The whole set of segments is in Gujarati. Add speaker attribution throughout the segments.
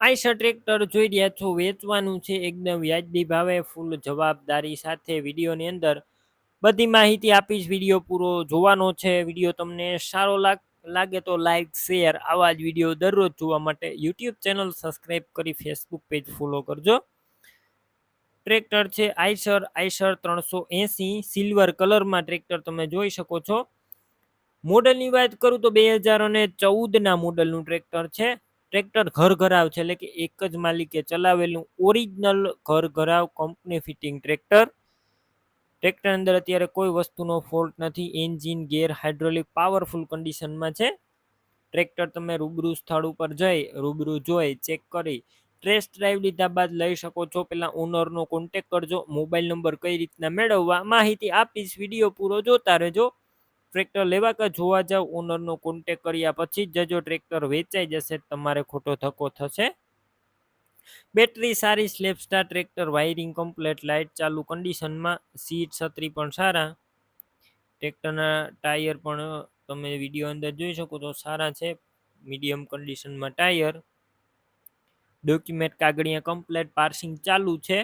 Speaker 1: આઈશર ટ્રેક્ટર જોઈ રહ્યા છો. વેચવાનું છે એકદમ વ્યાજબી ભાવે, ફૂલ જવાબદારી સાથે વિડીયોની અંદર બધી માહિતી આપીશ. વીડિયો પૂરો જોવાનો છે. વીડિયો તમને સારો લાગે તો લાઈક, શેર આવા જ વીડિયો દરરોજ જોવા માટે યુટ્યુબ ચેનલ સબસ્ક્રાઈબ કરી ફેસબુક પેજ ફોલો કરજો. ટ્રેક્ટર છે આઈસર આઈસર ત્રણસો એંસી, સિલ્વર કલરમાં ટ્રેક્ટર તમે જોઈ શકો છો. મોડલની વાત કરું તો બે હજાર અને ચૌદના મોડલનું ટ્રેક્ટર છે. ટ્રેક્ટર ઘર ઘરાવ છે, એટલે કે એક જ માલિકે ચલાવેલું ઓરિજિનલ ઘર ઘરાવ કંપની ફિટિંગ ટ્રેક્ટર. ટ્રેક્ટર અંદર અત્યારે કોઈ વસ્તુનો ફોલ્ટ નથી એન્જિન ગેર હાઇડ્રોલિક પાવરફુલ કન્ડિશનમાં છે. ટ્રેક્ટર તમે રૂબરૂ સ્થળ ઉપર જઈ, રૂબરૂ જોઈ ચેક કરી ટેસ્ટ ડ્રાઈવ લીધા બાદ લઈ શકો છો. પેલા ઓનરનો કોન્ટેક કરજો મોબાઈલ નંબર કઈ રીતના મેળવવા, માહિતી આપીશ વીડિયો પૂરો જોતા રહેજો. ટ્રેક્ટર લેવા કે જોવા જાવ? ઓનરનો કોન્ટેક કર્યા પછી જજો ટ્રેક્ટર વેચાઈ જશે તમારે ખોટો ધક્કો થશે. બેટરી સારી સ્લેપસ્ટાર ટ્રેક્ટર વાયરિંગ કમ્પ્લેટ લાઇટ ચાલુ કન્ડિશનમાં સીટ છત્રી પણ સારા. ટ્રેક્ટરના ટાયર પણ તમે વીડિયો અંદર જોઈ શકો તો સારા છે. મીડિયમ કન્ડિશનમાં ટાયર ડોક્યુમેન્ટ કાગળિયા કમ્પ્લેટ પાર્સિંગ ચાલુ છે.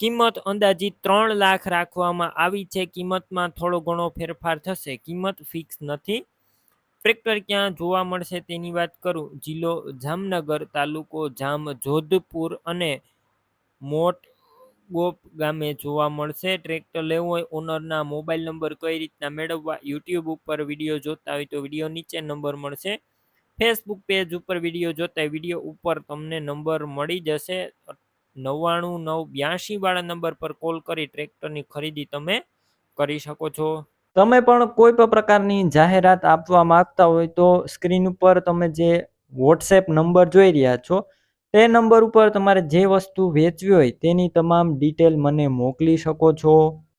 Speaker 1: કિંમત અંદાજિત ત્રણ લાખ રાખવામાં આવી છે. કિંમતમાં થોડો ઘણો ફેરફાર થશે. કિંમત ફિક્સ નથી. ટ્રેક્ટર ક્યાં જોવા મળશે તેની વાત કરું. જિલ્લો જામનગર તાલુકો જામ જોધપુર અને મોટ ગોપ ગામે જોવા મળશે. ટ્રેક્ટર લેવું હોય ઓનરના મોબાઈલ નંબર કઈ રીતના મેળવવા યુટ્યુબ ઉપર વીડિયો જોતા હોય તો વીડિયો નીચે નંબર મળશે. ફેસબુક પેજ ઉપર વીડિયો જોતા વીડિયો ઉપર તમને નંબર મળી જશે. નવ્વાણું, નવ બ્યાસી વાળા નંબર પર કોલ કરી ટ્રેક્ટરની ખરીદી તમે કરી શકો છો.
Speaker 2: તમે પણ કોઈ પણ પ્રકારની જાહેરાત આપવા માંગતા હોય તો સ્ક્રીન ઉપર તમે જે વોટ્સએપ નંબર જોઈ રહ્યા છો, તે નંબર ઉપર તમારે જે વસ્તુ વેચવી હોય તેની તમામ ડિટેલ મને મોકલી શકો છો.